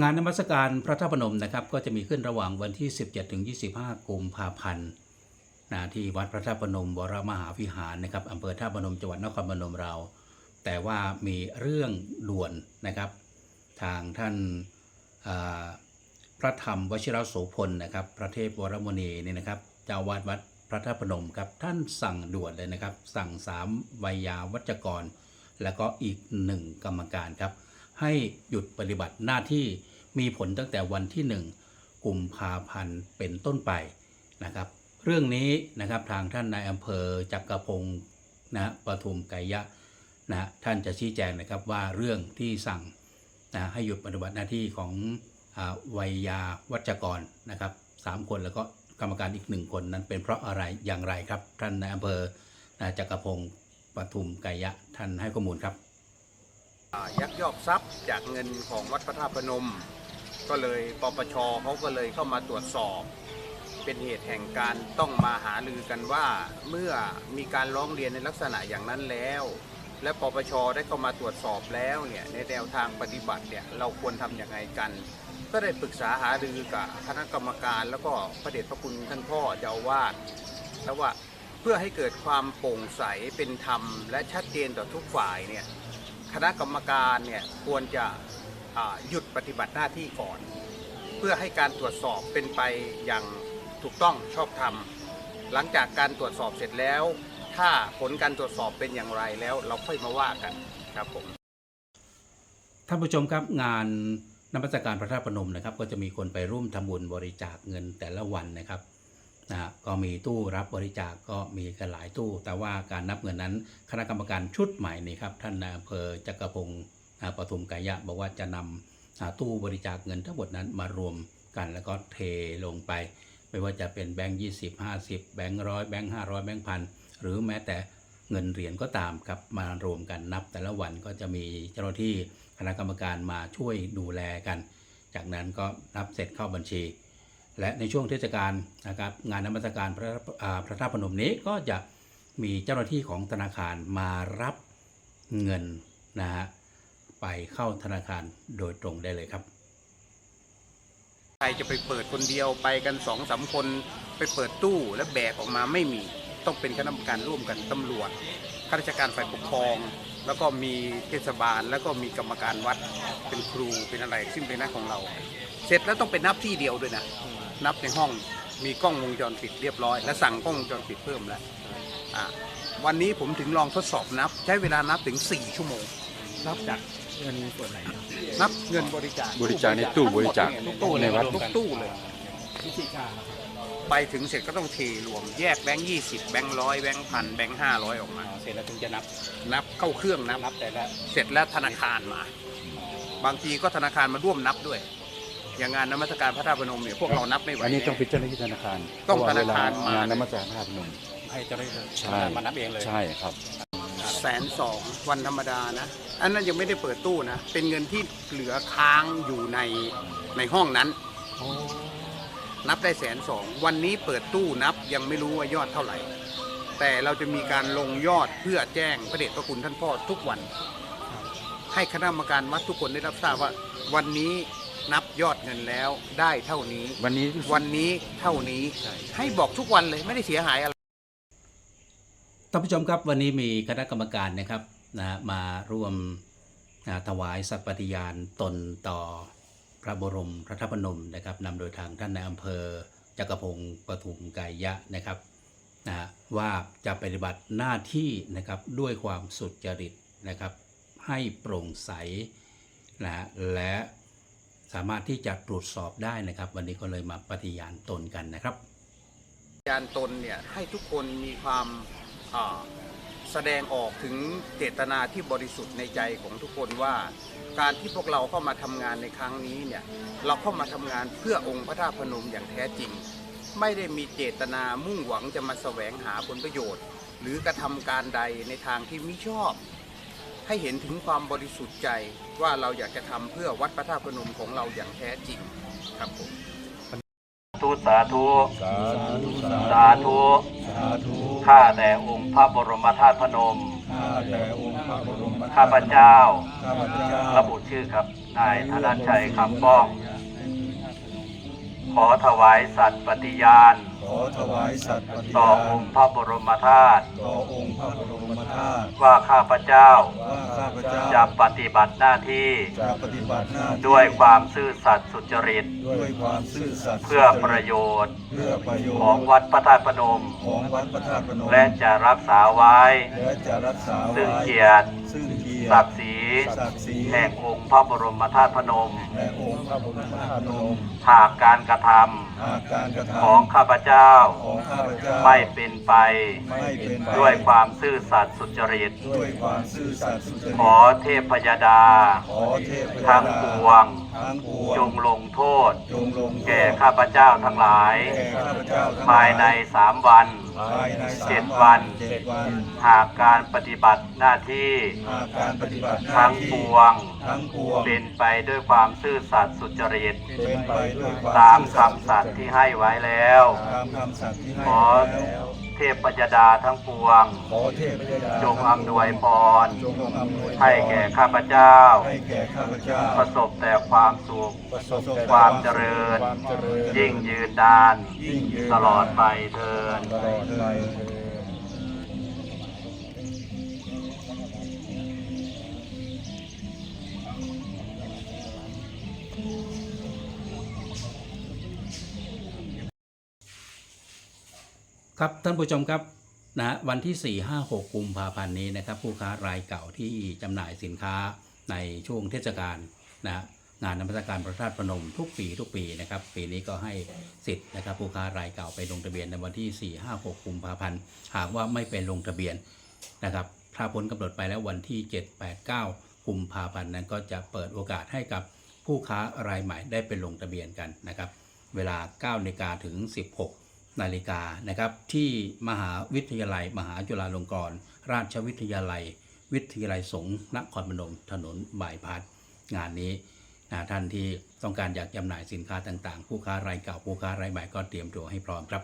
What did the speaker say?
งานนมัสการพระธาตุพนมนะครับ ก็จะมีขึ้นระหว่างวันที่ 17ถึง25 กุมภาพันธ์นะที่วัดพระธาตุพนมวรมหาวิหารนะครับอำเภอท่าตุพนมจังหวัดนครพนมเรา แต่ว่ามีเรื่องด่วนนะครับ ทางท่านาพระธรรมวชิรโสพลนะครับ พระเทพวรมุนีเนี่ยนะครับเจ้าวาดวัดพระธาตุพนมครับท่านสั่งด่วนเลยนะครับ สั่งสามวัยยาวัจกร แล้วก็อีกหนึ่งกรรมการครับ ให้หยุดปฏิบัติหน้าที่มีผลตั้งแต่วันที่ 1กุมภาพันธ์เป็นต้นไปนะครับ เรื่องนี้นะครับทางท่านนายอำเภอจักรพงศ์นะปทุมไกยะนะท่านจะชี้แจงนะครับว่าเรื่องที่สั่งนะให้หยุดปฏิบัติหน้าที่ของอวัยยาวัจกรนะครับสามคนแล้วก็กรรมการอีกหนึ่งคนนั้นเป็นเพราะอะไรอย่างไรครับ ท่านนายอำเภอจักรพงศ์ปทุมไกยะท่านให้ข้อมูลครับ ยักยอกทรัพย์จากเงินของวัดพระธาตุพนม ก็เลยปปชเขาก็เลยเข้ามาตรวจสอบ เป็นเหตุแห่งการต้องมาหารือกันว่าเมื่อมีการร้องเรียนในลักษณะอย่างนั้นแล้ว และปปชได้เข้ามาตรวจสอบแล้วเนี่ยในแนวทางปฏิบัติเนี่ยเราควรทำอย่างไรกัน ก็ได้ปรึกษาหารือกับคณะกรรมการแล้วก็พระเดชพระคุณท่านพ่อเจ้าวาสแล้วว่าเพื่อให้เกิดความโปร่งใสเป็นธรรม และชัดเจนต่อทุกฝ่ายเนี่ย คณะกรรมการเนี่ยควรจะหยุดปฏิบัติหน้าที่ก่อน เพื่อให้การตรวจสอบเป็นไปอย่างถูกต้องชอบธรรม หลังจากการตรวจสอบเสร็จแล้ว ถ้าผลการตรวจสอบเป็นอย่างไรแล้ว เราค่อยมาว่ากันครับผมท่านผู้ชมครับงานนมัสการพระธาตุพนมนะครับ ก็จะมีคนไปร่วมทำบุญบริจาคเงินแต่ละวันนะครับ นะก็มีตู้รับบริจาคก็มีกันหลายตู้ แต่ว่าการนับเงินนั้น คณะกรรมการชุดใหม่นี่ครับท่านนายอำเภอจักรพงศ์ปทุมกายะบอกว่าจะนำตู้บริจาคเงินทั้งหมดนั้นมารวมกันแล้วก็เทลงไป ไม่ว่าจะเป็นแบงค์ยี่สิบห้าสิบแบงค์ร้อยแบงค์ห้าร้อยแบงค์พันหรือแม้แต่เงินเหรียญก็ตามครับมารวมกันนับ แต่ละวันก็จะมีเจ้าหน้าที่คณะกรรมการมาช่วยดูแลกัน จากนั้นก็นับเสร็จเข้าบัญชี และในช่วงเทศกาลนะครับงานนมัสการพระพระธาตุพนมนี้ก็จะมีเจ้าหน้าที่ของธนาคารมารับเงินนะฮะไปเข้าธนาคารโดยตรงได้เลยครับใครจะไปเปิดคนเดียวไปกันสองสามคนไปเปิดตู้แล้วแบกออกมาไม่มีต้องเป็นคณะกรรมการร่วมกันตำรวจข้าราชการฝ่ายปกครอง แล้วก็มีเทศบาลแล้วก็มีกรรมการวัดเป็นครูเป็นอะไรซึ่งเป็นหน้าของเรา เสร็จแล้วต้องเป็นนับที่เดียวด้วยนะ นับในห้องมีกล้องวงจรปิดเรียบร้อย และสั่งกล้องวงจรปิดเพิ่มแล้วอะวันนี้ผมถึงลองทดสอบนับ ใช้เวลานับถึง 4 ชั่วโมง นับจากเงินส่วนไหนครับนับเงินบริจาคบริจาคในตู้บริจาคทุกตู้ในวัด ทุกตู้เลย วิธีการนะครับไปถึงเสร็จก็ต้องเทรวมแยกแบงค์ยี่สิบแบงค์ร้อยแบงค์พันแบงค์ห้าร้อยออกมาอ่าเสร็จแล้วถึงจะนับนับเข้าเครื่องนับ นับแต่ละ เสร็จแล้วธนาคารมา บางทีก็ธนาคารมาร่วมนับด้วย อย่างงานนมัสการพระธาตุพนมเนี่ยพวกเรานับไม่ไหวอันนี้ต้องเป็นเจ้าหน้าที่ธนาคารต้องเพะว่ธนาคารมาเวลงานนมัสการพระธาตุพนมให้เจ้าหน้าที่ใช่มานับเองเลยใช่ครับแสนสองวันธรรมดานะ อันนั้นยังไม่ได้เปิดตู้นะ เป็นเงินที่เหลือค้างอยู่ในในห้องนั้นนับได้แสนสองวันนี้เปิดตู้นับยังไม่รู้ว่ายอดเท่าไหร่ แต่เราจะมีการลงยอดเพื่อแจ้งพระเดชพระคุณท่านพ่อทุกวัน ให้คณะกรรมการวัดทุกคนได้รับทราบว่า วันนี้ นับยอดเงินแล้วได้เท่านี้ วันนี้วันนี้เท่านี้ให้บอกทุกวันเลยไม่ได้เสียหายอะไรท่านผู้ชมครับวันนี้มีคณะกรรมการนะครับนะมาร่วมนะถวายสัตย์ปฏิญาณตนต่อพระบรมพระธาตุพนมนะครับนำโดยทางท่านนายอำเภอจักรพงศ์ปทุมกายะนะครับนะว่าจะปฏิบัติหน้าที่นะครับด้วยความสุจริตนะครับ ให้โปร่งใสนะฮะและ สามารถที่จะตรวจสอบได้นะครับ วันนี้ก็เลยมาปฏิญาณตนกันนะครับยานตนเนี่ยให้ทุกคนมีความแสดงออกถึงเจตนาที่บริสุทธิ์ในใจของทุกคนว่า การที่พวกเราเข้ามาทำงานในครั้งนี้เนี่ยเราเข้ามาทำงานเพื่อองค์พระธาตุพนมอย่างแท้จริง ไม่ได้มีเจตนามุ่งหวังจะมาแสวงหาผลประโยชน์ หรือกระทำการใดในทางที่ไม่ชอบ ให้เห็นถึงความบริสุทธิ์ใจว่าเราอยากจะทำเพื่อวัดพระธาตุพนมของเราอย่างแท้จริงครับผมธุสาธุสาธุสาธุสาธุข้าแต่องค์พระบรมธาตุพนมข้าแต่องค์พระบรมข้าพเจ้าข้าพเจ้าระบุชื่อครับ นายธนชัยคำป้อง ขอถวายสัตย์ปฏิญาณ ขอถวายสัตย์ปฏิต่อญาองณค์พระบรมธาตุต่อองค์พระบรมธาตุว่าข้าพเจ้าว่าข้าพเจ้าจะปฏิบัติหน้าที่จะปฏิบัติหน้าที่ด้วยความซื่อสัตย์สุจริต ด้วยความซื่อสัตย์เพื่อประโยชน์เพื่อประโยชน์ของวัดพระธาตุพนม ของวัดพระธาตุพนมและจะรักษาไว้ และจะรักษาไว้ซึ่งเกียรติซึ่งเกียรติ ศักดิ์ศรีศักดิ์ศรีแห่งองค์พระบรมธาตุพนมและองค์พระบรมธาตุพนมหากการกระทหากการกระำทำของข้าพเจ้า ของข้าพเจ้าไม่เป็นไป ไม่เป็นไปด้วยความซื่อสัตย์สุจริต ด้วยความซื่อสัตย์สุจริตขอเทพยดา ขอเทพยดาทั้งปวง ทั้งปวงจงลงโทษ จงลงโทษแก่ข้าพเจ้าทั้งหลาย แก่ข้าพเจ้าทั้งหลภายในสามวัน ภายในสามเจ็ดวันเจ็ดวันหากการปฏิบัติหน้าที่หากการปฏิบัติหน้าทั้งที่ปวง ทั้งปวงเป็นไปด้วยความซื่อสัตย์สุจริต เป็นไปด้วยความตามซื่อคำสัตย์ที่ให้ไว้แล้ว ตามคำสัตย์ที่ให้ขอ แล้ว เทพยดาทั้งปวง ขอเทพยดาจงอำนวยพร จงอำนวยพรให้แก่ข้าพเจ้า ให้แก่ข้าพเจ้า ประสบแต่ความสุข ประสบแต่ความเจริญ ความเจริญยิ่งยืนดาน ยิ่งยืนตลอดไปเทิน ตลอดไปเถิด ครับท่านผู้ชมครับนะวันที่ 4 5 6 กุมภาพันธ์นี้นะครับ ผู้ค้ารายเก่าที่จำหน่ายสินค้าในช่วงเทศกาลนะงานนมัสการพระธาตุพนมทุกปีทุกปีนะครับ ปีนี้ก็ให้สิทธิ์นะครับ ผู้ค้ารายเก่าไปลงทะเบียนในวันที่ 4 5 6 กุมภาพันธ์หากว่าไม่เป็นลงทะเบียนนะครับถ้าพ้นกำหนดไปแล้ววันที่ 7 8 9 กุมภาพันธ์นั้นก็จะเปิดโอกาสให้กับผู้ค้ารายใหม่ได้ไปลงทะเบียนกันนะครับ เวลา9นาฬิกาถึง 16 นาฬิกานะครับที่มหาวิทยาลัย มหาจุฬาลงกรณราชวิทยาลัย วิทยาลัยสงฆ์นครพนมถนนบายพัดงานนี้นะท่านที่ต้องการอยากจำหน่ายสินค้าต่างๆ ผู้ค้ารายเก่าผู้ค้ารายใหม่ก็เตรียมตัวให้พร้อมครับ